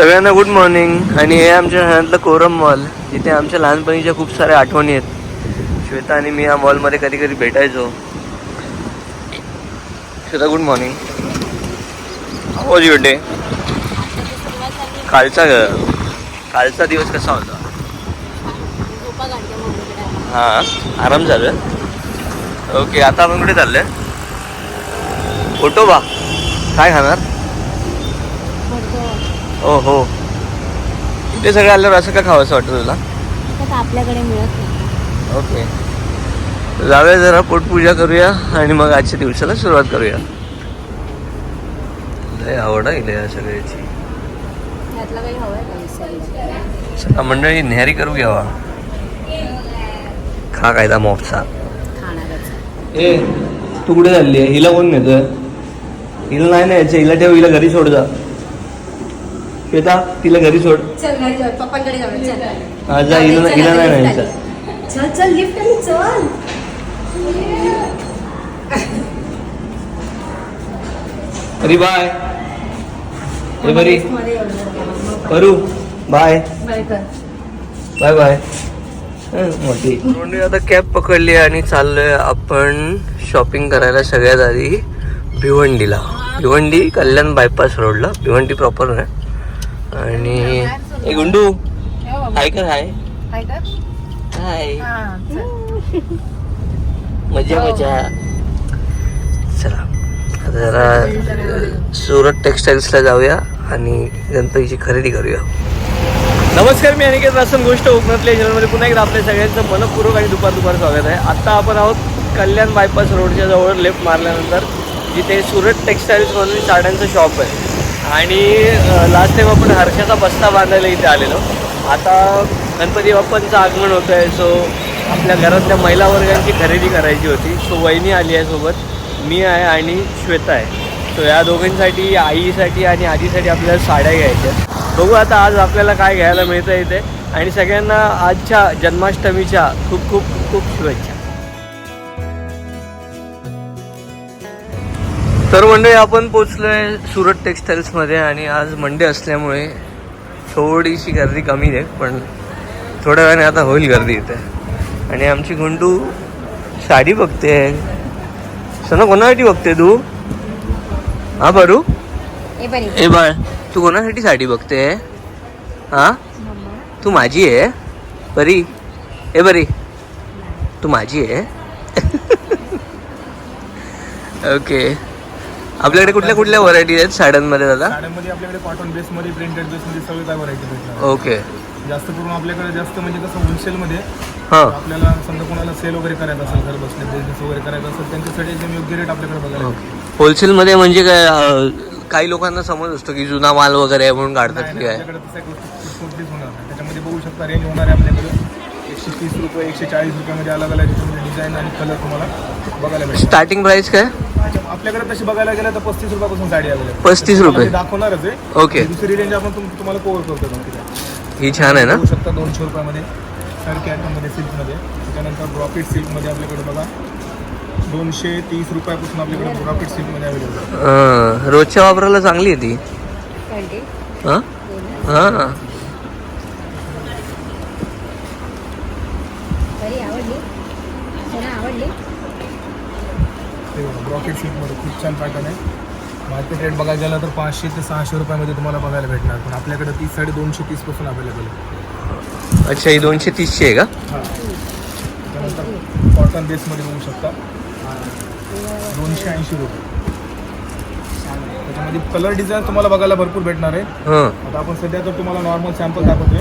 सगळ्यांना good morning आणि हे आमच्या शहरातलं कोरम मॉल जिथे आमच्या लहानपणीच्या खूप साऱ्या आठवणी आहेत. श्वेता आणि मी या मॉलमध्ये कधी कधी भेटायचो. Shweta good morning was your day कालचा कालचा दिवस कसा होता? हां आराम झालं. ओके आता आपण कुठे चाललं फोटो बा काय खाणार? ओ हो इथे सगळं आल्यावर असं का खावं असं वाटतं तुला? आपल्याकडे मिळत नाही. ओके. जाऊया जरा पोटपूजा करूया आणि मग आजच्या दिवसाला सुरुवात करूया. लय आवड आहे या सगळ्याची. यातलं काही हवंय का विसरायला? सगळा मंडळी न्यारी करू घ्यावा खा कायदा मोपचा खाणारच. ए तू कुठे चालली आहे? हिला कोण नेतोय? हिला नाही न्यायचं हिला ठेव हिला घरी सोड जा. श्वेता तिला घरी सोड. चल घरी जाऊ पप्पांकडे जाऊ चल. हा जा हिला हिला नाही न्यायचं चल. चल लिफ्ट आणि चल. अरे बाय. ए बरी. करू बाय. बाय कर. Bye bye. मोठी. म्हणून आता कॅब पकडली आणि चाललोय आपण शॉपिंग करायला सगळ्यात आधी भिवंडीला. भिवंडी कल्याण बायपास रोडला. भिवंडी प्रॉपर आहे आणि ए गुंडू. हाय कर हाय. हाय हा चल. मजा मजा. चला. आता जरा सुरत टेक्सटाईल्सला जाऊया आणि गणपतीची खरेदी करूया. नमस्कार मी अनिकेत वासन गोष्ट कोकणातल्या चॅनलमध्ये पुन्हा एकदा आपल्या सगळ्यांचं मनपूर्वक आणि दुपार दुपार स्वागत आहे. आत्ता आपण आहोत कल्याण बायपास रोडच्या जवळ लेफ्ट मारल्यानंतर जिथे सुरत टेक्सटाईल्स म्हणून साड्यांचं शॉप आहे. आणि लास्ट टाइम आपण हर्षाचा बस्ता बांधायला इथे आलेलो. आता गणपती बाप्पांचं आगमन होतं आहे सो आपल्या घरातल्या महिला वर्गांची खरेदी करायची होती. सो वहिनी आली आहे सोबत. मी आहे आणि श्वेता आहे. सो या दोघींसाठी आईसाठी आणि आजीसाठी आपल्याला साड्या घ्यायच्या बघू आता आज आपल्याला काय घ्यायला मिळतं इथे. आणि सगळ्यांना आजच्या जन्माष्टमीच्या खूप खूप खूप खूप शुभेच्छा. तर मंडळी आपण पोचलोय सुरत टेक्सटाईल्समध्ये आणि आज मंडे असल्यामुळे थोडीशी गर्दी कमी आहे पण थोड्या वेळाने आता होईल गर्दी इथे. आणि आमची गुंडू साडी बघते. सना कोणासाठी बघते तू? हा बरू? ए बरी. ए बाळ. तू कोणासाठी साडी बघते? हा? तू माझी आहे? बरी? ए बरी. तू माझी आहे? ओके आपल्याकडे कुठल्या कुठल्या व्हरायटी आहेत साड्यांमध्ये दादा साड्यांमध्ये आपल्याकडे कॉटन बेसमध्ये प्रिंटेड बेसमध्ये सगळे काय व्हरायटी भेटणार ओके जास्त करून आपल्याकडे जास्त म्हणजे कसं होलसेलमध्ये हां आपल्याला समजा कोणाला सेल वगैरे करायचं असेल घर बसले बिझनेस वगैरे करायचा असेल त्यांच्यासाठी एकदम योग्य रेट आपल्याकडे बघायला भेटेल. होलसेलमध्ये म्हणजे काय अं, काही लोकांना समज असतो की जुना माल वगैरे आहे म्हणून काढतात की नाही, काय आपल्याकडे तसं एक कुठलीच होणार नाही त्याच्यामध्ये बघू शकता रेंज होणार आहे आपल्याकडे एकशे तीस रुपये एकशे चाळीस रुपयामध्ये अलग अलग याच्यामध्ये डिझाईन आणि कलर तुम्हाला बघायला भेटेल स्टार्टिंग प्राइस काय? अच्छा, आपल्याकडे तशी बघायला गेलं तर पस्तीस रुपयापासून साडी अवेलेबल पस्तीस रुपये. दाखवणारच आहे. ओके दुसरी रेंज आपण तुम- तुम्हाला कव्हर करतो तिथे. ही छान आहे ना? बघू शकता दोनशे रुपयामध्ये सारखी आयटममध्ये सिल्कमध्ये त्याच्यानंतर रॉकेट सिल्कमध्ये आपल्याकडे बघा दोनशे तीस रुपयापासून आपल्याकडे रॉकेट सिल्कमध्ये अवेलेबल आहे. अं, रोजच्या वापराला चांगली आहे ती. हां? हां बरी आवडली सोना आवडली ते रॉकेट सिल्कमध्ये खूप छान पॅटर्न आहे मार्केट रेट बघायला गेला तर पाचशे ते सहाशे रुपयामध्ये तुम्हाला बघायला भेटणार. पण आपल्याकडे तीस साडे दोनशे तीसपासून अवेलेबल आहे. अच्छा ही दोनशे तीसची आहे का? हां. त्यानंतर कॉटन बेसमध्ये बघू शकता. दोनशे ऐंशी रुपये. त्याच्यामध्ये कलर डिझाईन तुम्हाला बघायला भरपूर भेटणार आहे. हां. आता आपण सध्या तर तुम्हाला नॉर्मल सॅम्पल दाखवतोय.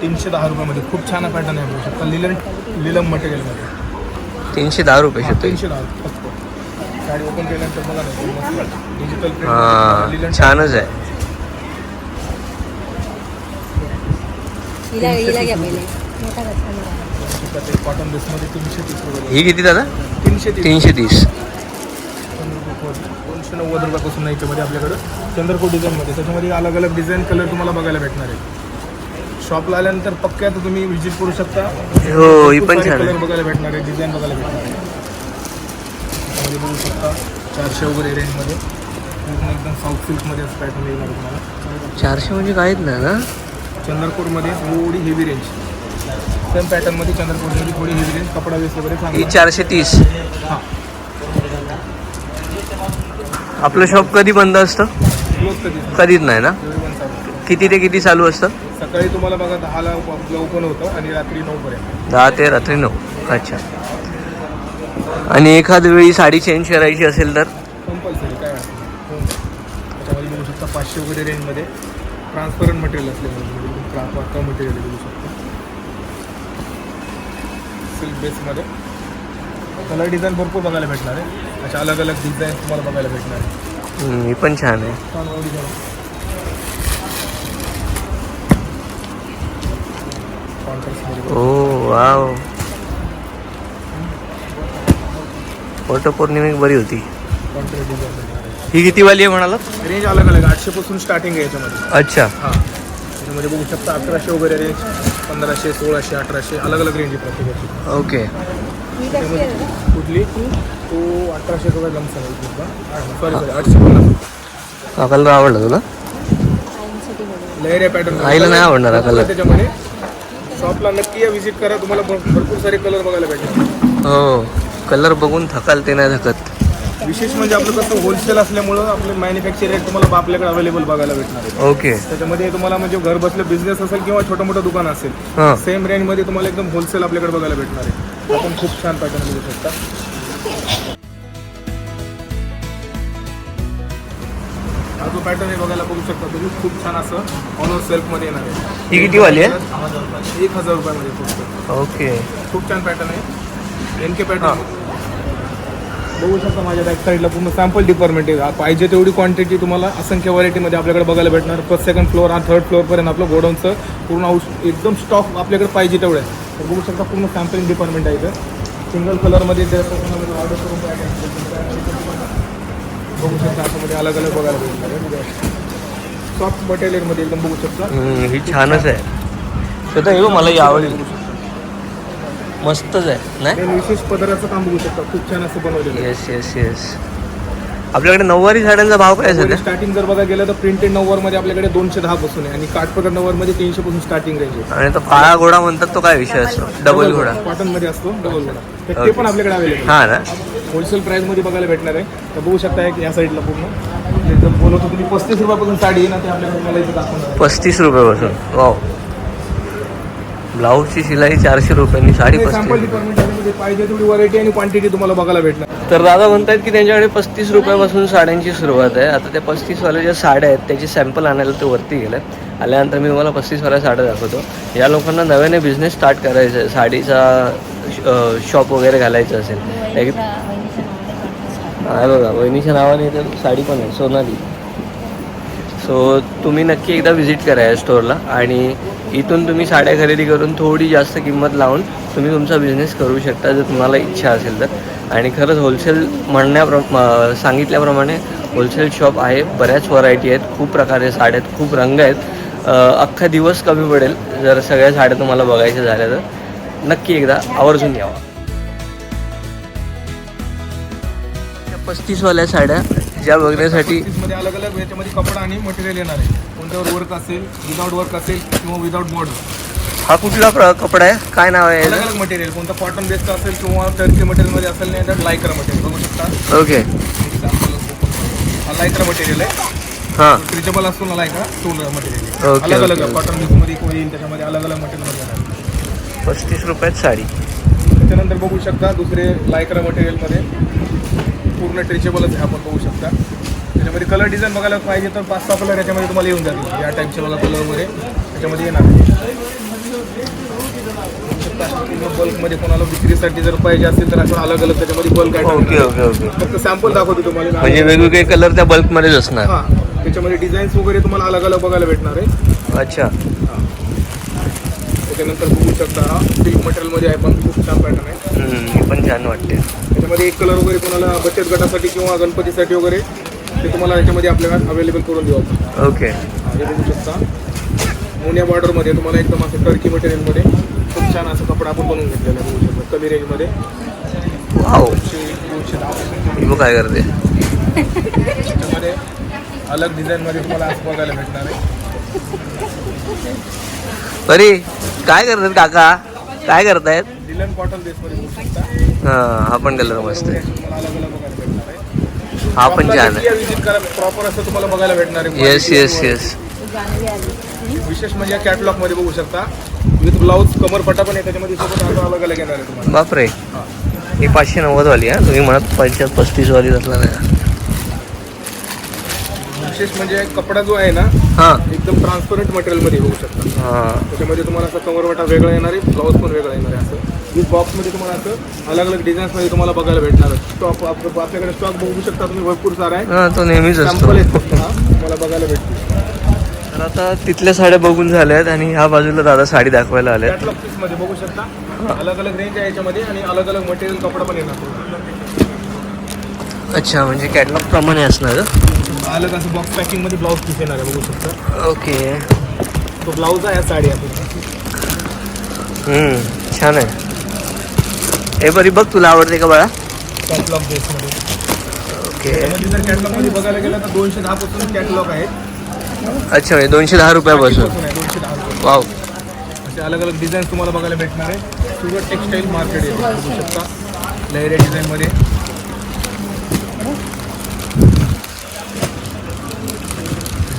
तीनशे दहा रुपयामध्ये खूप छान पॅटर्न आहे. बघू शकता. लिलन लिलम मटेरियलमध्ये तीनशे दहा रुपये हा, शेतोय. तीनशे दहा फक्त. साडी ओपन केल्यानंतर बघा ना डिजिटल हां छानच आहे. हिला हिला घ्या पहिले. मोठा कसा कॉटन तीनशे तीस रुपये ही किती दादा? तीनशे तीस. तीनशे तीस. दोनशे नव्वद रुपयापासून नाही याच्यामध्ये आपल्याकडं चंद्रकोट डिझाईनमध्ये त्याच्यामध्ये अलग अलग डिझाईन कलर तुम्हाला बघायला भेटणार आहे. शॉपला आल्यानंतर पक्क्या आता तुम्ही व्हिजिट करू शकता. हो ही पण छान कलर बघायला भेटणार आहे डिझाईन बघायला भेटणार आहे. त्यामध्ये बघू शकता चारशे वगैरे रेंजमध्ये पूर्ण एकदम साऊथ सिल्कमध्ये असं पॅटर्न तुम्हाला. चारशे म्हणजे काहीच नाही ना? चंद्रपूरमध्ये थोडी हेवी रेंज सेम पॅटर्नमध्ये चंद्रपूरमध्ये थोडी हेवी रेंज कपडा वेस वगैरे ही चांगला चारशे तीस. हां. आपलं शॉप कधी बंद असतं? कधीच नाही ना? किती ते किती चालू असतं? सकाळी तुम्हाला बघा दहाला ओपन होतं आणि रात्री नऊपर्यंत दहा ते रात्री नऊ. अच्छा. आणि एखाद वेळी साडी चेंज करायची असेल तर? कंपल्सरी काय. हो. त्याच्यामध्ये बघू शकता पाचशे वगैरे रेंजमध्ये. ट्रान्सपरंट मटेरियल असल्यामुळे कम मटेरियल बघू शकता. सिल्क बेसमध्ये कलर डिझाईन भरपूर बघायला भेटणार आहे. अशा अलग अलग डिझाईन तुम्हाला बघायला भेटणार आहे. ही पण छान आहे छान डिझाईन कॉन्ट्रास्टमध्ये ओ वाव. वटपौर्णिमेक बरी होती. ही किती वाली आहे म्हणाला रेंज अलग अलग आठशेपासून स्टार्टिंग आहे याच्यामध्ये. अच्छा. हां. त्याच्यामध्ये बघू शकता अकराशे वगैरे रेंज पंधराशे सोळाशे अठराशे अलग अलग रेंज आहे प्रत्येकाची. ओके? कुठली? तो अठराशे रुपये सॉरी सॉरी आठशे पन्नास. आवडला तुला? लहरे पॅटर्न आईला नाही आवडणार कलर त्याच्यामध्ये. शॉपला नक्की या व्हिजिट करा. तुम्हाला भर- भरपूर सारे कलर बघायला भेटेल. हो कलर बघून थकाल ते नाही थकत. विशेष म्हणजे आपलं कसं होलसेल असल्यामुळं आपले मॅन्युफॅक्चर रेट तुम्हाला आपल्याकडे अवेलेबल बघायला भेटणार आहे ओके त्याच्यामध्ये तुम्हाला म्हणजे घर बसलं बिझनेस असेल किंवा छोटं मोठं दुकान असेल हां. सेम रेंजमध्ये तुम्हाला एकदम होलसेल आपल्याकडे बघायला भेटणार आहे. आपण खूप छान पॅटर्न बघू शकता हा जो पॅटर्न आहे बघायला बघू शकता तुम्ही खूप छान असं ऑनर सेल्फमध्ये येणार आहे. ही किती वाली आहे? एक हजार रुपयामध्ये ओके. खूप छान पॅटर्न आहे. एन के पॅटर्न बघू शकता माझ्या बॅक साईडला पूर्ण सॅम्पल डिपार्टमेंट आहे. पाहिजे तेवढी क्वांटिटी तुम्हाला असंख्य व्हरायटीमध्ये आपल्याकडे बघायला भेटणार. फर्स्ट सेकंड फ्लोअर आणि थर्ड फ्लोअरपर्यंत आपलं गोडाऊनचं पूर्ण हाऊस एकदम स्टॉक आपल्याकडे पाहिजे तेवढं आहे. तर बघू शकता पूर्ण सॅम्पलिंग डिपार्टमेंट आहे इथं. सिंगल कलरमध्ये ऑर्डर करून बघू शकता आतमध्ये अलग अलग बघायला भेटणार सॉफ्ट मटेरियलमध्ये एकदम बघू शकता. हम्म, ही छानच आहे. तर हे मला आवडली. मस्तच आहे नाही? विशेष पदराचं काम बघू शकता. खूप छान असं बनवलेलं येस येस येस आपल्याकडे नऊवारी साड्यांचा भाव काय सध्या? स्टार्टिंग जर बघा गेलं तर प्रिंटेड नव्वदमध्ये आपल्याकडे दोनशे दहा पासून आहे आणि काठपदर नव्वदमध्ये तीनशे पासून स्टार्टिंग रेंज आहे. आणि तो काळा घोडा म्हणतात तो काय विषय असतो? डबल घोडा. कॉटनमध्ये असतो डबल घोडा. तर ते. पण आपल्याकडे अवेलेबल हा ना? होलसेल प्राइसमध्ये बघायला भेटणार आहे. तर बघू शकता एक या साईडला पूर्ण. एकदम बोलवतो तुम्ही पस्तीस रुपयापासून साडी आहे ना ते आपल्याकडे मला इथे दाखवणार आहे. पस्तीस रुपयापासून. वाव ब्लाऊजची शिलाई चारशे रुपयांनी साडी पस्तीस पाहिजे तेवढी व्हरायटी आणि क्वांटिटी तुम्हाला बघायला भेटणार. तर दादा म्हणतायत की त्यांच्याकडे पस्तीस रुपयापासून साड्यांची सुरुवात आहे. आता त्या पस्तीसवाल्या ज्या साड्या आहेत त्याची सॅम्पल आणायला ते वरती गेलं आल्यानंतर मी तुम्हाला पस्तीसवाल्या साड्या दाखवतो. या लोकांना नव्याने बिझनेस स्टार्ट करायचा आहे. साडीचा शॉप वगैरे घालायचं असेल. हा बघा वहिनीच्या नावाने तर साडी पण आहे सोनाली. सो तुम्ही नक्की एकदा व्हिजिट करा या स्टोअरला आणि इथून तुम्ही साड्या खरेदी करून थोडी जास्त किंमत लावून तुम्ही तुमचा बिझनेस करू शकता जर तुम्हाला इच्छा असेल तर. आणि खरंच होलसेल म्हणण्याप्र सांगितल्याप्रमाणे होलसेल शॉप आहे बऱ्याच व्हरायटी आहेत खूप प्रकारच्या साड्या आहेत खूप रंग आहेत. अख्खा दिवस कमी पडेल जर सगळ्या साड्या तुम्हाला बघायच्या झाल्या तर. नक्की एकदा आवर्जून यावा पस्तीसवाल्या साड्या ज्या बघण्यासाठी अलग अलग याच्यामध्ये कपडा आणि मटेरियल येणार आहे. कोणत्यावर वर्क असेल विदाउट वर्क असेल किंवा विदाउट बॉर्डर हा कुठला प्र- कपडा आहे? काय नाव आहे? अलग याचं? अलग मटेरियल कोणतं कॉटन बेस्ड असेल किंवा टर्की मटेरियलमध्ये असेल नाही तर लायक्रा मटेरियल बघू शकता. ओके लायक्रा मटेरियल आहे. हां. स्ट्रेचेबल असतो ना लायक्रा तो मटेरियल Okay, अलग अलग okay, कॉटन बेसमध्ये होईल त्याच्यामध्ये अलग अलग मटेरियल येणार. पस्तीस रुपयात साडी. त्याच्यानंतर बघू शकता दुसरे लायक्रा मटेरियलमध्ये पूर्ण स्ट्रेचेबलच आहे आपण बघू शकता. त्याच्यामध्ये कलर डिझाईन बघायला पाहिजे तर पाच सहा कलर याच्यामध्ये तुम्हाला येऊन जातील. या टाईपचे बघा कलर वगैरे. त्याच्यामध्ये येणार बल्कमध्ये कोणाला विक्रीसाठी जर पाहिजे असेल तर असं अलग अलग त्याच्यामध्ये बल्क ओके ओके ओके फक्त सॅम्पल दाखवतो तुम्हाला. म्हणजे वेगवेगळे कलर त्या बल्कमध्येच असणार. हां त्याच्यामध्ये डिझाईन्स वगैरे तुम्हाला अलग अलग बघायला भेटणार आहे. अच्छा. त्याच्यानंतर बघू शकता हा सिल्क मटेरियलमध्ये आहे पण खूप छान पॅटर्न आहे. पण छान वाटते त्याच्यामध्ये एक कलर वगैरे कोणाला बचत गटासाठी किंवा गणपतीसाठी वगैरे ते तुम्हाला याच्यामध्ये आपल्याला अवेलेबल करून देऊ आपण. ओके हा, बघू शकता. मोन्या बॉर्डरमध्ये तुम्हाला एकदम असं टर्की मटेरियलमध्ये खूप छान असं कपडा आपण बनवून घेतलेला आहे बघू शकता. कमी रेंजमध्ये वाव दोनशे दोनशे दहा. ही बघ काय करते. त्याच्यामध्ये अलग डिझाईन मध्ये तुम्हाला आज बघायला भेटणार आहे. बरी काय करतात काका? काय करतायत? लिलन कॉटन बेस मध्ये बघू शकता. हा हा पण कलर मस्त आहे. तुम्हाला अलग अलग हा पण छान आहे विजिट करा प्रॉपर असं तुम्हाला बघायला भेटणार आहे. येस येस येस विशेष म्हणजे कॅटलॉगमध्ये बघू शकता. विथ ब्लाऊज कमरपट्टा पण आहे त्याच्यामध्ये सोबत अलग अलग येणार आहे तुम्हाला. बापरे. ही पाचशे नव्वद वाली हा? तुम्ही म्हणत पंचायत पस्तीस वाली असला नाही. विशेष म्हणजे कपडा जो आहे ना हा. एकदम ट्रान्सपरंट मटेरियलमध्ये बघू शकता. हा. त्याच्यामध्ये तुम्हाला असं कमरवटा वेगळा येणार आहे ब्लाऊज पण वेगळा येणार आहे असं. विथ बॉक्समध्ये तुम्हाला असं अलग अलग डिझाईन्समध्ये तुम्हाला बघायला भेटणार आहे. स्टॉक आपल्याकडे स्टॉक बघू शकता तुम्ही भरपूर सारा आहे हा तो नेहमीच सॅम्पल आहेत फक्त हा तुम्हाला बघायला भेटतील. तर आता तिथल्या साड्या बघून झाल्या आहेत आणि ह्या बाजूला दादा साडी दाखवायला आल्या मध्ये बघू शकता. अलग अलग रेंज आहे याच्यामध्ये आणि अलग अलग मटेरियल कपडा पण येणार. अच्छा म्हणजे कॅटलॉग प्रमाणे असणार अलग असं बॉक्स पॅकिंगमध्ये ब्लाऊज पीस येणार आहे बघू शकता. ओके. तो ब्लाऊज आहे साडी आहे हम्म, छान आहे. हे बरी बघ तुला आवडते का बाळा? कॅटलॉग बेसमध्ये ओके त्यामध्ये जर कॅटलॉगमध्ये बघायला गेलं तर दोनशे दहा पासून कॅटलॉग आहे अच्छा म्हणजे दोनशे दहा रुपयापासून पासून. आहे दोनशे दहा रुपये. वाव असे अलग अलग डिझाईन तुम्हाला बघायला भेटणार आहे सुरत टेक्सटाईल मार्केट आहे. बघू शकता. लहरे डिझाईनमध्ये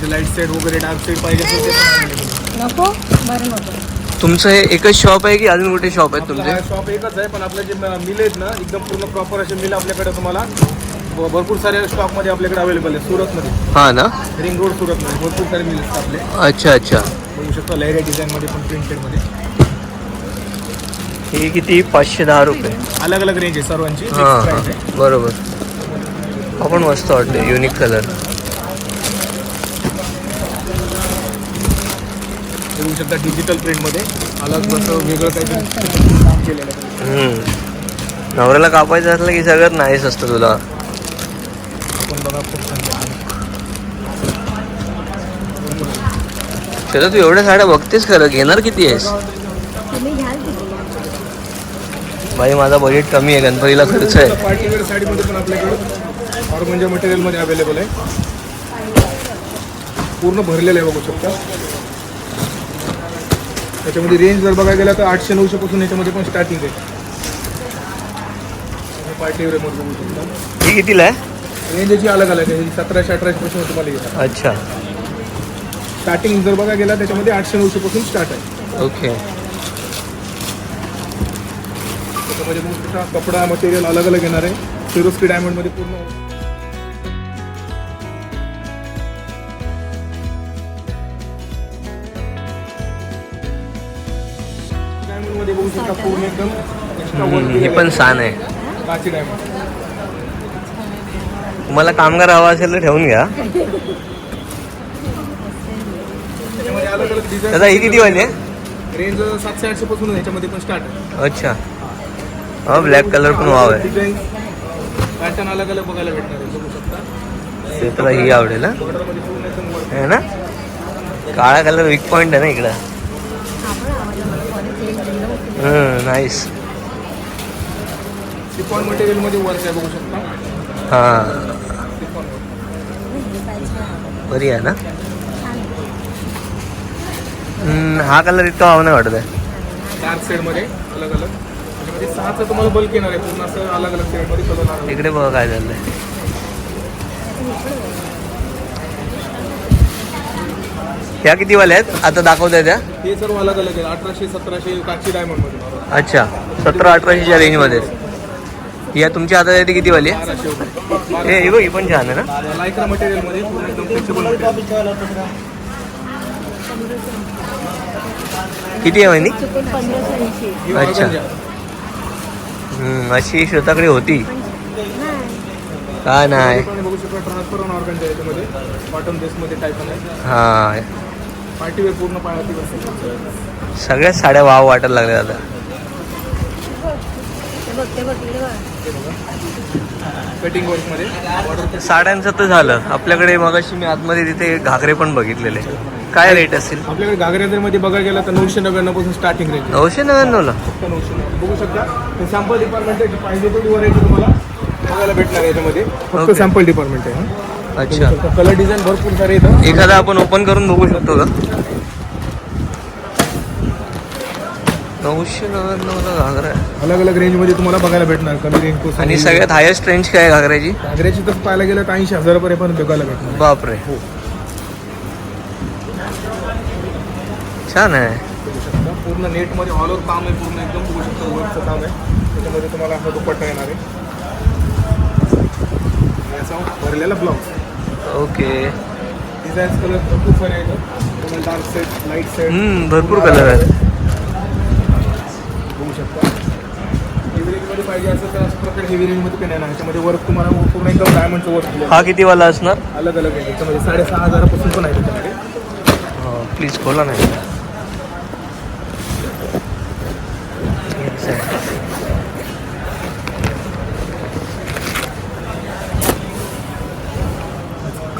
लाइट सेट वगैरे डार्क सेट पाहिजे असेल ते पण available आहे. नको बरं नको. तुमचं हे एकच शॉप आहे की अजून कुठे शॉप आहेत तुमचे? हा शॉप एकच आहे पण आपलं जे मिल आहेत ना एकदम पूर्ण प्रॉपर असे मिल आपल्याकडे तुम्हाला भरपूर साऱ्या स्टॉकमध्ये आपल्याकडे अवेलेबल आहे सुरतमध्ये. हा ना? रिंग रोड सुरतमध्ये भरपूर सारे मिल आहेत आपले. अच्छा अच्छा. बघू शकता लहरे डिझाईनमध्ये पण प्रिंटेडमध्ये हे किती? पाचशे दहा रुपये. अलग अलग रेंज आहे सर्वांची. हां हां. बरोबर. हा पण मस्त वाटते युनिक कलर शकता डिजिटल प्रिंटमध्ये अलग जसं वेगळं काहीतरी काम केलेलं आहे. नवऱ्याला कापायचं असलं की सगळ्यात नाहीच असतं तुला. आपण बघा खूप छान तू एवढ्या साड्या बघतेस खरं? घेणार किती आहेस? तुम्ही घ्याल किती भाई माझा बजेट कमी आहे गणपतीला खर्च आहे. पार्टीवेअर साडीमध्ये पण आपल्याकडे ऑर्गंजा मटेरियलमध्ये अवेलेबल आहे. पूर्ण भरलेलं आहे बघू शकता. त्याच्यामध्ये रेंज जर बघायला गेला तर आठशे नऊशे पासून याच्यामध्ये पण स्टार्टिंग आहे. पार्टीवेअरमध्ये बघू शकता. ही कितीला आहे? रेंज याची अलग अलग आहे. सतराशे अठराशे पासून तुम्हाला येतात. अच्छा. स्टार्टिंग जर बघायला गेला त्याच्यामध्ये आठशे नऊशे पासून स्टार्ट आहे. ओके त्याच्यामध्ये शकता कपडा मटेरियल अलग अलग येणार आहे. सिरोस्की डायमंडमध्ये पूर्ण डायमंडमध्ये बघू शकता पूर्ण एकदम extra ही पण आहे. छान आहे. काची डायमंड तुम्हाला कामगार हवा असेल तर ठेवून घ्या. त्याच्यामध्ये अलग अलग डिझाईन दादा ही किती वाली आहे? रेंज सातशे आठशे पासून याच्यामध्ये पण स्टार्ट आहे. अच्छा. हा ब्लॅक कलर पण वाव आहे. पॅटर्न अलग अलग बघायला भेटणार आहे बघू शकता. ते तुला ही आवडेल ना बॉर्डरमध्ये पूर्ण एकदम work. है ना? काळा कलर वीक पॉइंट आहे ना इकडं. नाईस मटेरियलमध्ये वर्क आहे बघू शकता. हां. बरी आहे ना? हा कलर इतका हवा नाही वाटत आहे डार्क शेडमध्ये अलग अलग त्याच्यामध्ये सहाचं तुम्हाला बल्क येणार आहे पूर्ण असं अलग अलग शेडमध्ये कलर आहे. इकडे बघा काय झालंय. ह्या किती वाल्या आहेत? आता दाखवताय त्या. हे सर्व अलग अलग आहे अठराशे सतराशे काची डायमंडमध्ये अच्छा. सतरा अठराशेच्या रेंजमध्ये या तुमच्या हातात आहे ती किती वाली? आहे बाराशे रुपये. हे बघ, ही पण छान आहे ना. लायक्रा पूर्ण एकदम मटेरियल किती आहे महिनी चुकून पंधराशे ऐंशी ही अच्छा. organza. हम्म, अशी श्वेताकडे होती. नाही का नाही? शकता ट्रान्सफर ऑन ऑर्गन याच्यामध्ये? कॉटन बेसमध्ये टाईप आहे. हा. पार्टीवेअर पूर्ण पाळाती बसते. सगळ्याच साड्या वाव वाटायला लागल्या आता. ते बघ ते बघ इकडे बघ कटिंग वर्कमध्ये बॉर्डर साड्यांचं तर झालं. आपल्याकडे मगाशी मी आतमध्ये तिथे घागरे पण बघितलेले. काय रेट असेल? आपल्याकडे घागऱ्यामध्ये बघायला गेला तर नऊशे नव्याण्णवपासून स्टार्टिंग रेंज नऊशे नव्याण्णवला. फक्त नऊशे. बघू शकता. सॅम्पल डिपार्टमेंट पाहिजे तेवढी व्हरायटी तुम्हाला. बघायला भेटणार आहे याच्यामध्ये. फक्त Okay. सॅम्पल डिपार्टमेंट आहे हं. अच्छा. कलर डिझाईन भरपूर सारे येतं एखादा आपण ओपन करून बघू शकतो का? नऊशे नव्याण्णवला घागरा आहे. अलग अलग रेंजमध्ये तुम्हाला बघायला भेटणार कमी रेंज आणि सगळ्यात हायेस्ट रेंज काय आहे घागऱ्याची? घागऱ्याची तर पाहायला गेलं तर ऐंशी हजारापर्यंत बघायला भेटणार. बापरे. छान आहे. बघू शकता. पूर्ण नेटमध्ये ऑल ओव्हर काम आहे पूर्ण एकदम बघू शकता वर्कचं काम आहे. त्याच्यामध्ये तुम्हाला असा दुपट्टा येणार आहे. असा भरलेला ब्लाऊज ओके. डिझाईन्स कलर भरपूर सारे आहेत. तुम्हाला डार्क सेट लाइट सेट भरपूर कलर आहेत. बघू शकता. हेवी रेंजमध्ये पाहिजे असेल तर प्रकारे हेवी रेंजमध्ये पण येणार याच्यामध्ये वर्क तुम्हाला पूर्ण एकदम डायमंडचं वर्क दिलं हा किती वाला असणार? अलग अलग आहे. याच्यामध्ये साडेसहा हजारापासून पण आहे त्याच्यामध्ये. प्लीज खोला नाही.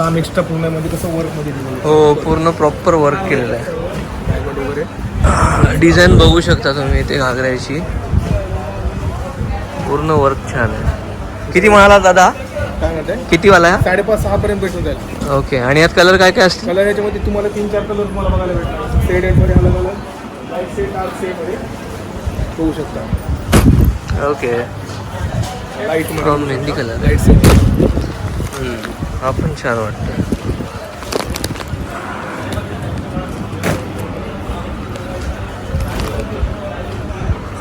काम एक्स्ट्रा पूर्णमध्ये कसं वर्कमध्ये दिलेलं हो पूर्ण प्रॉपर वर्क केलेलं आहे. वगैरे डिझाईन बघू शकता तुम्ही इथे घागऱ्याची. पूर्ण वर्क छान आहे. किती म्हणाला दादा? काय म्हणताय? किती वाला आहे? साडेपाच सहा पर्यंत भेटून जाईल? ओके आणि यात कलर काय काय असतील? कलर याच्यामध्ये तुम्हाला तीन चार कलर तुम्हाला बघायला भेटणार. सेड एडमध्ये अलग अलग. लाइट सेट डार्क सेटमध्ये बघू शकता. ओके लाईटमध्ये from mehndi colour light set हा पण छान वाटतं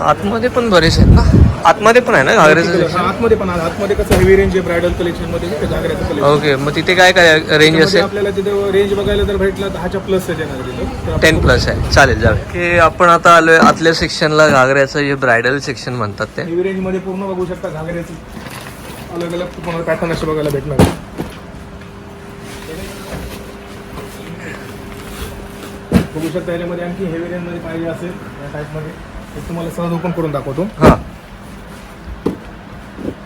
आतमध्ये पण बरेच आहेत ना? आतमध्ये पण आहे ना घागऱ्याचं? आतमध्ये पण आहे. आतमध्ये कसं हेवी रेंज आहे ब्रायडल कलेक्शनमध्ये घागऱ्याचं कलेक्शन ओके मग तिथे काय काय रेंज त्याच्यामध्ये असेल? आपल्याला तिथे रेंज बघायला जर भेटला दहाच्या प्लस आपण टेन प्लस आहे. चालेल जाऊया. की आपण आता आलोय आतल्या सेक्शनला घागऱ्याचं जे ब्रायडल सेक्शन म्हणतात ते. हेवी रेंजमध्ये पूर्ण बघू शकता घागऱ्याचे. अलग अलग तुम्हाला पॅटर्न असे बघायला भेटणार. आहे. बघू शकता याच्यामध्ये आणखी हेवी रेंजमध्ये पाहिजे असेल या टाईपमध्ये ते तुम्हाला सहज ओपन करून दाखवतो. हां.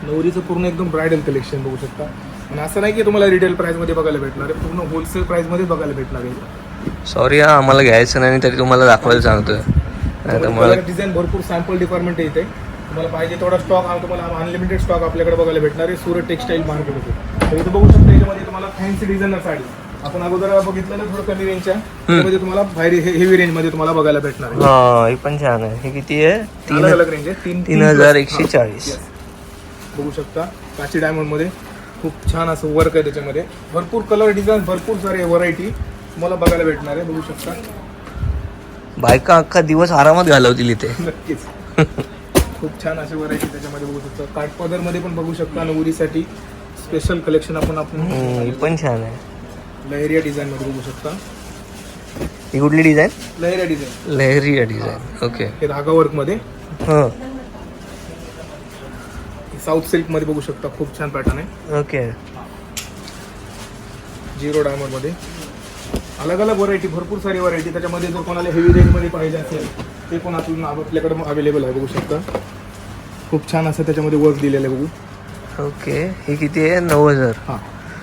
नवरीचं पूर्ण एकदम ब्रायडल कलेक्शन बघू शकता. आणि असं नाही की तुम्हाला रिटेल प्राइसमध्ये बघायला भेटणार आहे पूर्ण होलसेल प्राइसमध्ये बघायला भेटणार आहे. सॉरी हा आम्हाला घ्यायचं नाही तरी तुम्हाला दाखवायला सांगतोय. डिझाईन भरपूर सॅम्पल डिपार्टमेंट आहे इथे. तुम्हाला पाहिजे तेवढा स्टॉक तुम्हाला अनलिमिटेड स्टॉक आपल्याकडे बघायला भेटणार आहे सुरत टेक्सटाईल मार्केट होते तर इथे बघू शकता याच्यामध्ये तुम्हाला फॅन्सी डिझायनर साडी. आपण अगोदर बघितलं ना थोडं कमी रेंजच्या त्यामध्ये तुम्हाला बाहेर हेवी रेंजमध्ये तुम्हाला बघायला भेटणार आहे. हा हे पण छान आहे. हे किती आहे? तीन अलग अलग रेंज आहे. तीन तीन हजार एकशे चाळीस. बघू शकता. काची डायमंडमध्ये खूप छान असं वर्क आहे त्याच्यामध्ये. भरपूर कलर डिझाईन भरपूर सारे व्हरायटी तुम्हाला बघायला भेटणार आहे. बघू शकता. बायका अख्खा दिवस आरामात घालवतील इथे. नक्कीच. खूप छान असे व्हरायटी त्याच्यामध्ये बघू शकता. काठपदरमध्ये पण बघू शकता नवरीसाठी स्पेशल कलेक्शन आपण आपण हम्म, ही पण छान आहे. लहरिया डिझाईन मध्ये बघू शकता. ही कुठली डिझाईन? लहरिया डिझाईन. लहरी डिझाईन. ओके. हे धागा वर्कमध्ये. हां. साऊथ सिल्कमध्ये बघू शकता खूप छान पॅटर्न आहे. ओके. झिरो डायमंडमध्ये. अलग अलग व्हरायटी भरपूर सारी व्हरायटी त्याच्यामध्ये जर कोणाला हेवी रेंजमध्ये पाहिजे असेल ते पण आपण आपल्याकडे अवेलेबल आहे बघू शकता. खूप छान असं त्याच्यामध्ये वर्क दिलेलं आहे बघू. ओके. ही किती आहे? नऊ हजार. हां.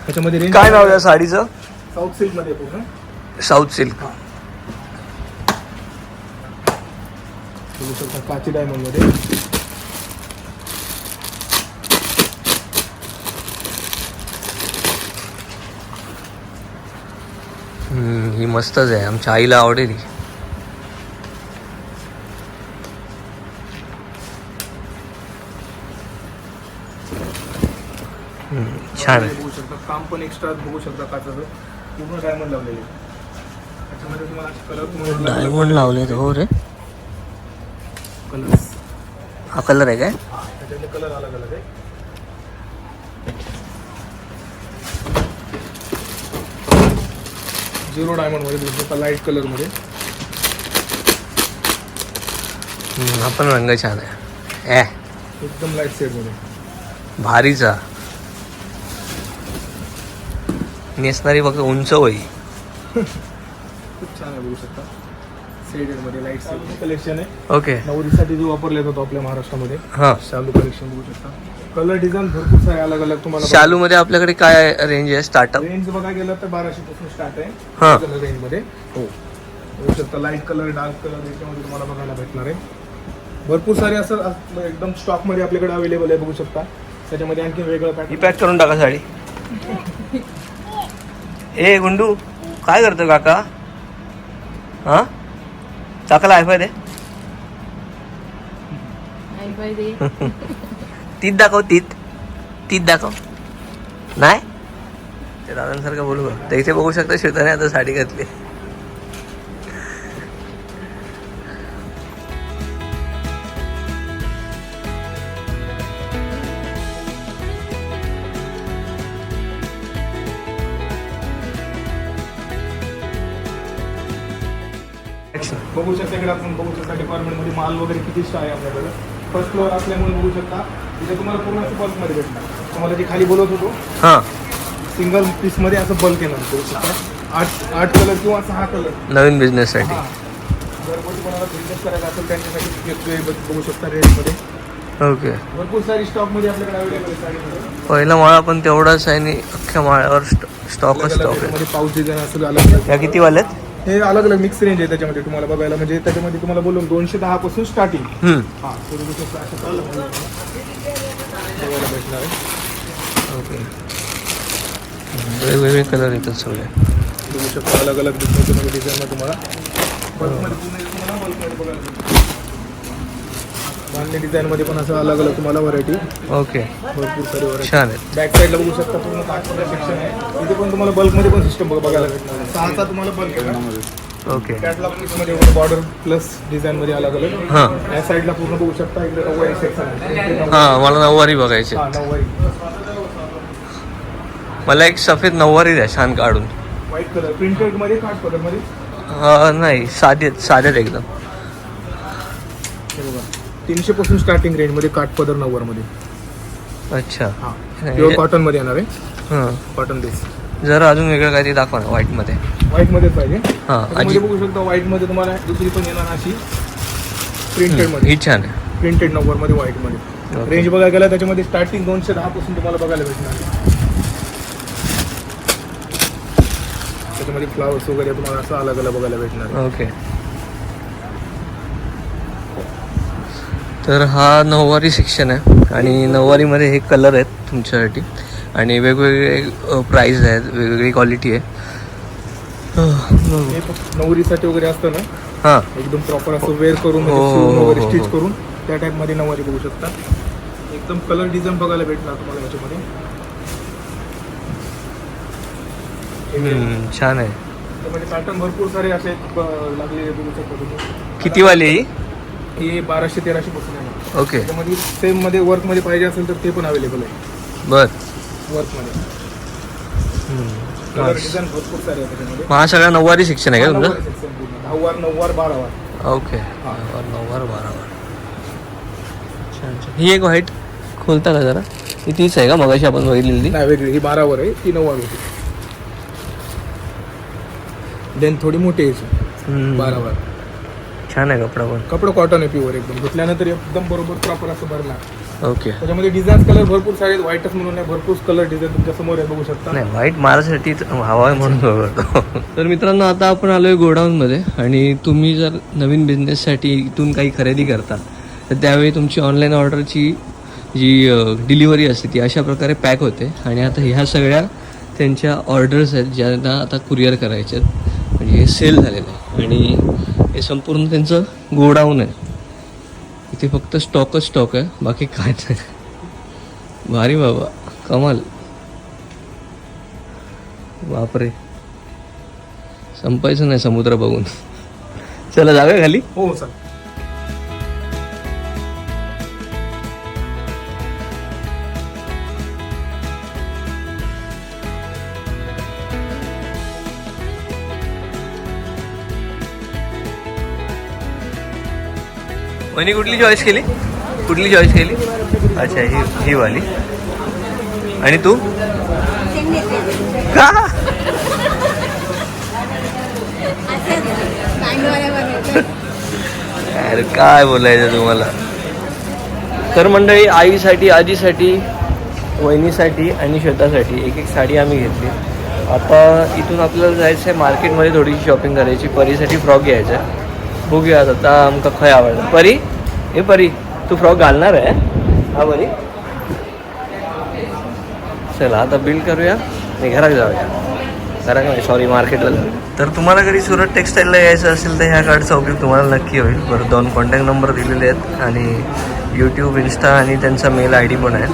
त्याच्यामध्ये रेंज काय नाव या साडीचं? साऊथ सिल्कमध्ये आहे पूर्ण साऊथ सिल्क बघू शकता काची डायमंडमध्ये. हम्म, ही मस्तच आहे. आमच्या आईला आवडेल ही. छान आहे. काम पण एक्स्ट्रा बघू शकता काचाचं पूर्ण डायमंड लावलेले. त्याच्यामध्ये तुम्हाला कलर डायमंड लावले हो रे. कलर्स हा कलर आहे काय? त्याच्यातले कलर अलग अलग आहे. झिरो डायमंडमध्ये बघू शकता लाइट कलरमध्ये. हम्म, हा पण रंग छान आहे. ए. एकदम लाइट शेडमध्ये. भारीचा. नेसणारी फक्त उंच होई. खूप छान आहे बघू शकता. मध्ये लाइट कलेक्शन आहे. ओके नवरीसाठी जो वापरला जातो आपल्या महाराष्ट्रामध्ये हां. शालू कलेक्शन बघू शकता. कलर डिझाईन भरपूर सारे अलग अलग तुम्हाला शालू मध्ये आपल्याकडे काय रेंज आहे? स्टार्टअप रेंज बघा गेलं तर बाराशे पासून स्टार्ट हा. आहे रेंजमध्ये. हो. बघू शकता लाइट कलर डार्क कलर याच्यामध्ये तुम्हाला बघायला भेटणार आहे. भरपूर सारे असं एकदम स्टॉकमध्ये आपल्याकडे अवेलेबल आहे बघू शकता. त्याच्यामध्ये आणखी वेगळं ही पॅटर्न पॅक करून टाका साडी. ए गुंडू काय करतो काका? हा? चाकाला आयफाय दे. तीत दाखव तीत. तीत दाखव. नाही? ते दादांसारखं बोलू का तर इथे बघू शकता श्वेताने आता साडी घातली. बघू शकता इकडे आपण बघू शकता डिपार्टमेंटमध्ये माल वगैरे किती आहे आपल्याकडे. फर्स्ट फ्लोअर असल्यामुळे बघू शकता तिथे तुम्हाला पूर्ण असं बल्कमध्ये भेटणार. तुम्हाला जे खाली बोलत होतो हा. सिंगल पीसमध्ये असं बल्क येणार बघू शकता. आठ आठ कलर किंवा सहा कलर नवीन बिझनेस साठी. जर कोणी कोणाला बिझनेस करायचा असेल त्यांच्यासाठी बघू शकता रेटमध्ये ओके भरपूर सारी स्टॉकमध्ये आपल्याकडे अवेलेबल आहे पहिला माळा पण तेवढाच आहे आणि अख्ख्या माळ्यावर स्टॉकच स्टॉक आहे. पाऊस डिझाईन या किती वाल्यात हे अलग अलग मिक्स रेंज आहे त्याच्यामध्ये तुम्हाला बघायला. म्हणजे त्याच्यामध्ये तुम्हाला बोलून दोनशे दहा पासून स्टार्टिंग हम्म. हा तर बघायला भेटणार आहे. ओके. वेगवेगळे कलर येतात सगळे. बघू शकता अलग अलग त्याच्यामध्ये डिझाईन तुम्हाला. बल्कमध्ये पूर्ण तुम्हाला बल्कमध्ये बघायला भेटणार. बांधणी डिझाईनमध्ये पण असं अलग अलग तुम्हाला व्हरायटी ओके भरपूर सारी व्हरायटी छान. आहेत बॅक साईडला बघू शकता पूर्ण सेक्शन आहे. इथे पण तुम्हाला बल्कमध्ये पण सिस्टम बघायला भेटणार आहे. सहाचा तुम्हाला बल्क आहे ओके बॉर्डर प्लस डिझाईनमध्ये अलग अलग. हां. या साईडला पूर्ण बघू शकता इकडे नऊवारी सेक्शन आहे. हां मला नऊवारी बघायची हा नऊवारी. मला एक सफेद नऊवारी द्या छान काढून. व्हाईट कलर प्रिंटेडमध्ये काठ कलरमध्ये? नाही साधेत साधेत एकदम. तीनशे पासून स्टार्टिंग रेंजमध्ये काठ पदर नव्वदमध्ये. अच्छा. हा. प्युअर कॉटनमध्ये येणार आहे. हां. कॉटन बेस जरा अजून वेगळं काहीतरी दाखवा ना व्हाईटमध्ये व्हाईट मध्येच पाहिजे. हां त्याच्यामध्ये बघू शकता व्हाईटमध्ये तुम्हाला दुसरी पण येणार अशी. प्रिंटेडमध्ये. ही छान आहे. प्रिंटेड नव्वदमध्ये व्हाईटमध्ये. Okay. रेंज बघायला गेला त्याच्यामध्ये स्टार्टिंग दोनशे दहा पासून तुम्हाला बघायला भेटणार. आहे. त्याच्यामध्ये फ्लावर्स वगैरे तुम्हाला असं अलग अलग बघायला भेटणार. आहे. ओके. तर हा नऊवारी सेक्शन आहे आणि नऊवारीमध्ये हे कलर आहेत तुमच्यासाठी. आणि वेगवेगळे प्राईज आहेत वेगवेगळी क्वालिटी आहे. हे नवरीसाठी वगैरे असतं ना? हां. एकदम प्रॉपर असं वेअर करून म्हणजे हो, शिवून हो, वगैरे हो, स्टिच हो. करून त्या टाईपमध्ये नऊवारी बघू शकता. एकदम कलर डिझाईन बघायला भेटणार तुम्हाला याच्यामध्ये. हम्म, छान आहे. त्यामध्ये पॅटर्न भरपूर सारे असे ब- लागलेले बघू शकता तुम्ही. किती वाली आहे ही? हे बाराशे तेराशे पासून आहे ओके. त्यामध्ये सेममध्ये वर्कमध्ये पाहिजे असेल तर ते पण अवेलेबल आहे. बर. वर्कमध्ये. कलर डिझाईन भरपूर सारे आहे त्याच्यामध्ये. मग हा सगळा नऊवारी सेक्शन आहे का तुमचं? नऊवारी section पूर्ण. दहावार नऊवार बारावार. ओके. हां. नऊवार बारावार. छान छान. ही एक व्हाईट खोलता का जरा? ही तीच आहे का? मगाशी आपण बघितलेली. ती नाही वेगळी. ही बारावर आहे. ती नऊवार होती. देन थोडी मोठी आहे याची, हम्म. बारावर. छान आहे कपडा पण. कपडा कॉटन आहे प्युअर एकदम. धुतल्यानंतर एकदम बरोबर प्रॉपर असं भरणार ओके त्याच्यामध्ये डिझाईन कलर भरपूर सारे आहेत. व्हाईटच म्हणून नाही भरपूर कलर डिझाईन तुमच्यासमोर आहे बघू शकता. नाही व्हाईट माझ्यासाठी हवा आहे म्हणून तर मित्रांनो आता आपण आलोय गोडाऊनमध्ये आणि तुम्ही जर नवीन बिझनेससाठी इथून काही खरेदी करता तर त्यावेळी तुमची ऑनलाईन ऑर्डरची जी डिलिव्हरी असते ती अशा प्रकारे पॅक होते. आणि आता ह्या सगळ्या त्यांच्या ऑर्डर्स आहेत ज्यांना आता कुरिअर करायचे आहेत. सेल झालेलं आहे. आणि हे संपूर्ण त्यांचं गोडाऊन आहे. इथे फक्त स्टॉकच स्टॉक आहे. बाकी काय नाही. भारी बाबा. कमाल. बापरे. संपायचं नाही समुद्र बघून. चला जाऊया खाली? हो सर वहिनी कुठली चॉईस केली? कुठली चॉईस केली? अच्छा ही ही वाली. आणि तू? का अरे काय बोलायचं तुम्हाला? तर मंडळी आईसाठी आजीसाठी वहिनीसाठी आणि श्वेतासाठी एक एक साडी आम्ही घेतली. आता इथून आपल्याला जायचं आहे मार्केटमध्ये थोडीशी शॉपिंग करायची परीसाठी फ्रॉक घ्यायचा. आहे हो बघूया आता आमकां खंय आवडला परी हे परी तू फ्रॉक घालणार आहे हा परी। चला आता बिल करूया आणि घरात जाऊया घरात नाही सॉरी मार्केटला तर तुम्हाला कधी सुरत टेक्सटाईलला यायचं असेल तर ह्या कार्डचा उपयोग तुम्हाला नक्की होईल. बरं दोन कॉन्टॅक्ट नंबर दिलेले आहेत आणि यूट्यूब इन्स्टा आणि त्यांचा मेल आय डी पण आहे.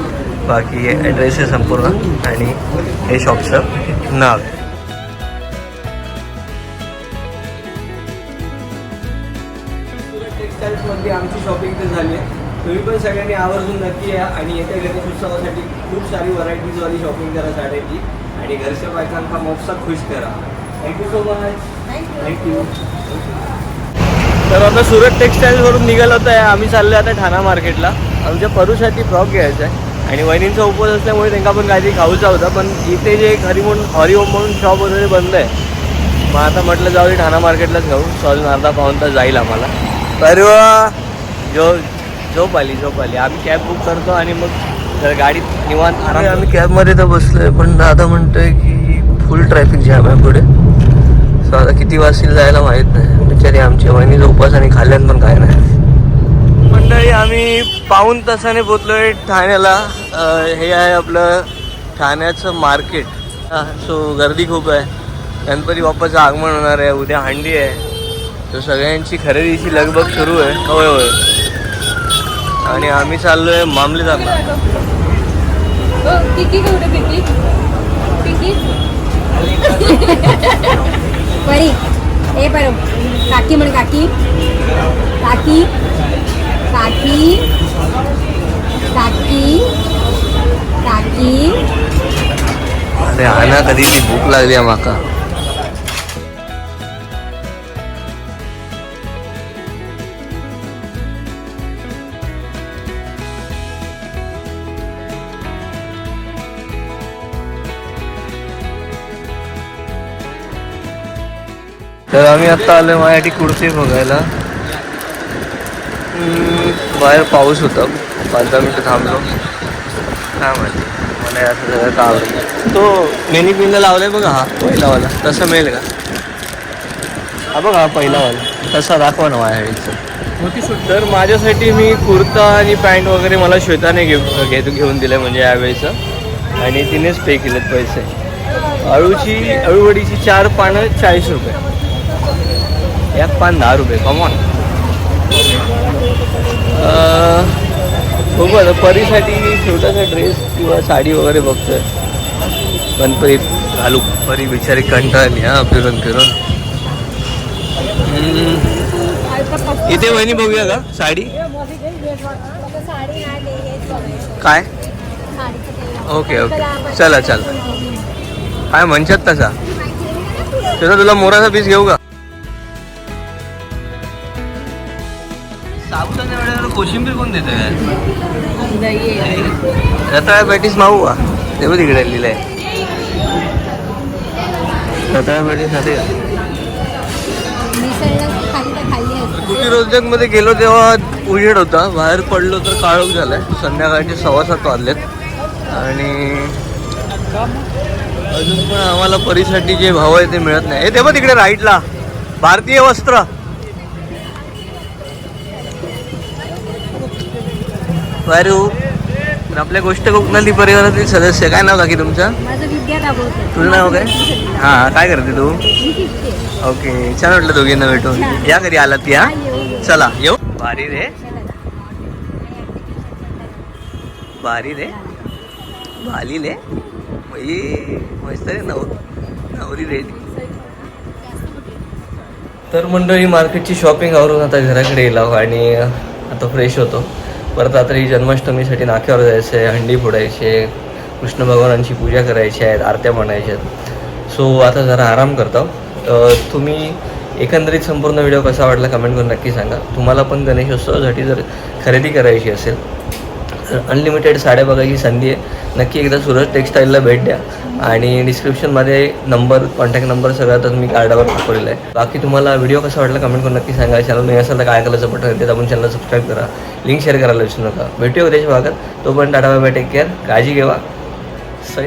बाकी ॲड्रेस आहे संपूर्ण आणि हे शॉपचं नाव आहे. टेक्सटाईल्समध्ये आमची शॉपिंग तर झाली आहे. तुम्ही पण सगळ्यांनी आवर्जून नक्की या आणि येत्या गणेश उत्सवासाठी खूप सारी व्हरायटीजवाली शॉपिंग करा साड्यांची. आणि घरच्या बायकांना मोफसा खुश करा. थँक्यू सो मच थँक्यू तर आता सुरत टेक्सटाईल्सवरून निघालो होतं. आम्ही चाललो आता ठाणा मार्केटला आमच्या परूसाठी फ्रॉक घ्यायचा आहे. आणि वहिनींचा उपवास असल्यामुळे त्यांना पण काहीतरी खाऊचा होता. पण इथे जे एक हरिमोन हरिओम म्हणून शॉप वगैरे बंद आहे. मग आता म्हटलं जाऊ दे ठाणा मार्केटलाच जाऊ सॉरी अर्धा पाऊन तास जाईल आम्हाला. परवा जो झोप आली झोप आली आम्ही कॅब बुक करतो आणि मग जर गाडीत निवांत आराम आम्ही कॅबमध्ये तर बसलोय पण दादा म्हणतोय की फुल ट्रॅफिक जॅम आहे पुढे. सो आता किती वाजतील जायला माहीत नाही. बिचारी आमची वहिनीचा उपवास आणि खाल्ल्यान पण काय नाही. मंडळी आम्ही पाऊन तासाने पोचलोय ठाण्याला. हे आहे आपलं ठाण्याचं मार्केट सो गर्दी खूप आहे. गणपती बाप्पाचं आगमन होणार आहे. उद्या हंडी आहे. तर सगळ्यांची खरेदीची लगबग सुरू आहे. होय होय. आणि आम्ही मामलेदारला कुठे किती किती परी ए पर काकी म्हण काकी. काकी. काकी. काकी. काकी. अरे आना कधी ती भूक लागली आहे माका. तर आम्ही आत्ता आलो माझ्यासाठी कुर्ती बघायला. बाहेर पाऊस होता. पाच दहा मिनटं थांबलो. काय माहिती. मला असं सगळं का आवडलं तो मेनी पिंड लावलाय बघा हा पहिलावाला. तसं मिळेल का? हा बघा हा पहिलावाला. तसा दाखवा ना माझ्या तर माझ्यासाठी मी कुर्ता आणि पॅन्ट वगैरे मला श्वेताने घेऊ घेत घेऊन दिलं म्हणजे यावेळेचं आणि तिनेच पे केलेत पैसे. अळूची अळूवडीची चार पानं चाळीस रुपये. एक पान दहा रुपये कमॉन बघू आता परीसाठी छोटासा ड्रेस किंवा साडी वगैरे बघतोय. गणपती घालू. परी बिचारी कंटाळली हा फिरून फिरून. हम्म. इथे वहिनी बघूया का? साडी? काय? Okay okay. चला चला. काय म्हणतात तसा? तसा तुला मोराचा पीस घेऊ का? कोशिंबीर कोण देतं काय रताळ्या पॅटीस मागू का? ते बघ तिकडे लिहिलं आहे रताळ्या पॅटीस कुटी रोजकमध्ये गेलो तेव्हा उजेड होता. बाहेर पडलो तर काळोख झालाय. संध्याकाळचे सव्वा सात वाजलेत. आणि अजून पण आम्हाला परीसाठी जे भाव आहे ते मिळत नाही. हे ते बघ तिकडे राईटला. भारतीय वस्त्र. वारू तर आपल्या गोष्ट कोकणाली परिवारातील सदस्य. काय नाव काकी तुमचं? तुझं नाव काय? हां काय करते तू? ओके छान वाटलं दोघींना भेटून. या कधी आलात या चला येऊ. भारी रे. भारी रे. भाली रे. मस्त रे नव नवरी रे. तर मंडळी मार्केटची शॉपिंग आवरून आता घराकडे गेलो आणि आता फ्रेश होतो. परत आता जन्माष्टमीसाठी नाक्यावर जायचं आहे हंडी फोडायची आहे कृष्ण भगवानांची पूजा करायची आहेत आरत्या म्हणायच्या आहेत. सो आता जरा आराम करतो. तुम्ही एकंदरीत संपूर्ण व्हिडिओ कसा वाटला कमेंट करून नक्की सांगा. तुम्हाला पण गणेशोत्सवासाठी जर खरेदी करायची असेल तर अनलिमिटेड साड्या बघायची संधी आहे. नक्की एकदा सुरज टेक्स्टाईलला भेट द्या. आणि डिस्क्रिप्शनमध्ये नंबर कॉन्टॅक्ट नंबर सगळ्यातच तर मी कार्डावर टाकलेला आहे. बाकी तुम्हाला व्हिडिओ कसा वाटला कमेंट करून नक्की सांगा. चॅनल नाही असेल तर काय करायचं बटन येते आपण दाबून चॅनल सबस्क्राईब करा. लिंक शेअर करायला विसरू नका. भेटूया उद्याच्या भागात. तोपर्यंत टाटा बाय टेक केअर काळजी घेवा. सही